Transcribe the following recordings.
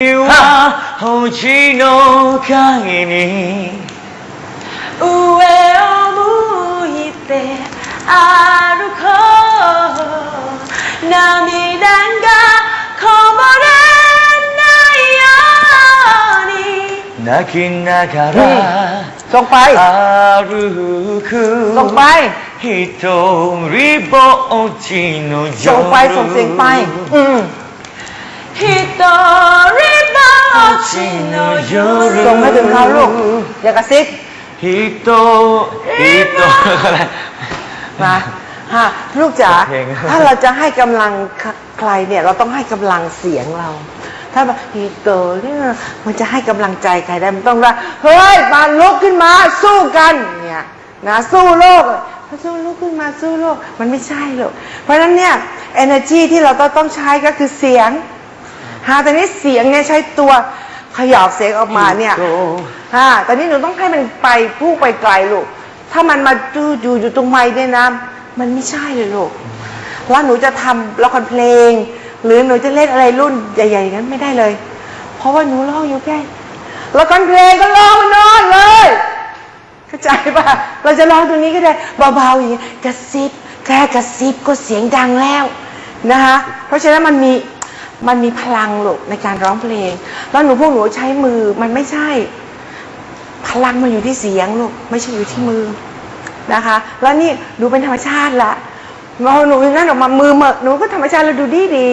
は星の影に上を向いて歩こう涙がこぼれないように泣きながら ส่งไป 歩く ส่งไป 一人ぼっちの夜 ส่งไปส่งเสียงไป อืม 一人ぼっちの夜 ส่งให้ถึงเขาลูก อย่ากระซิบ人人อะไรนะฮะลูกจ๋าเพลง ถ้าเราจะให้กำลังใครเนี่ย เราต้องให้กำลังเสียงเรา ถ้าแบบฮีโตเนี่ยมันจะให้กำลังใจใครได้มันต้องว่าเฮ้ยมาลุกขึ้นมาสู้กันเนี่ยนะสู้โลกถ้าสู้ลุกขึ้นมาสู้โลกมันไม่ใช่หรอกเพราะฉะนั้นเนี่ย energy ที่เราต้องต้องใช้ก็คือเสียง ฮะแต่นี้เสียงเนี่ยใช้ตัวขยอกเสียงออกมาเนี่ยอ่าตอนนี้หนูต้องให้มันไปพุ่งไปไกลลูก ถ้ามันมาจูอยู่อยู่ตรงไม้เนี่ยนะ มันไม่ใช่เลยลูกแล้วหนูจะทำละครเพลง หรือหนูจะเล่นอะไรรุ่นใหญ่ๆนั้นไม่ได้เลย เพราะว่าหนูร้องอยู่แค่ละครเพลงก็ร้องมานอนเลยเข้าใจป่ะ เราจะร้องตรงนี้ก็ได้เบาๆอย่างนี้กระซิบแค่กระซิบก็เสียงดังแล้วนะคะเพราะฉะนั้นมันมี มันมีพลังลูกในการร้องเพลง แล้วหนูพวกหนูใช้มือมันไม่ใช่ พลังมันอยู่ที่เสียงลูกไม่ใช่อยู่ที่มือนะคะ แล้วนี่หนูเป็นธรรมชาติละพอหนูนั่นออกมามือเมอะหนูก็ธรรมชาติแล้วดูดีดี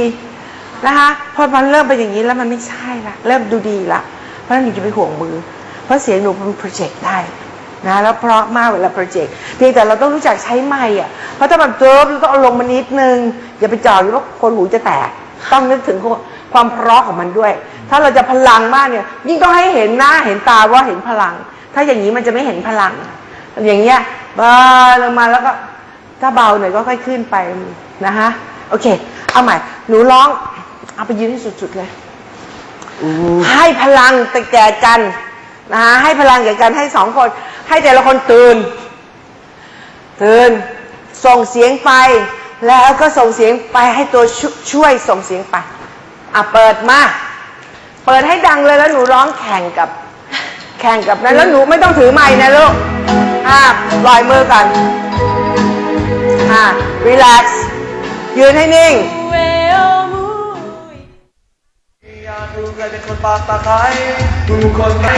นะคะพอมันเริ่มเป็นอย่างนี้แล้วมันไม่ใช่ละเริ่มดูดีละเพราะฉะนั้นหนูจะไปห่วงมือ เพราะเสียงหนูมันโปรเจกต์ได้นะแล้วเพราะมากเวลาโปรเจกต์เพียงแต่เราต้องรู้จักใช้ไม้อะเพราะถ้าแบบเจิบเราต้องเอาลงมานิดนึงอย่าไปจ่ออยู่ว่าคนหูจะแตก ต้องนึกถึงความเพราะของมันด้วย ถ้าเราจะพลังมากเนี่ยยิ่งต้องให้เห็นหน้าเห็นตาว่าเห็นพลัง ถ้าอย่างนี้มันจะไม่เห็นพลัง อย่างเงี้ยเบาลงมาแล้วก็ถ้าเบาหน่อยก็ค่อยขึ้นไปนะคะโอเค เอาใหม่ หนูร้อง เอาไปยืนให้สุดๆเลยให้พลังแต่แก่กันนะคะให้พลังแก่กันให้สองคน ให้แต่ละคนตื่น ตื่น ส่งเสียงไป แล้วก็ส่งเสียงไปให้ตัวชช่วยส่งเสียงไปอะเปิดมา เปิดให้ดังเลยแล้วหนูร้องแข่งกับ แข่งกับนั้นแล้วหนูไม่ต้องถือไม้นะลูกอ่าปล่อยมือก่อนอ่ารีแลกซ์ยืนให้นิ่ง อยากดูใครเป็นคนปากตาไคร้ดูคนไม่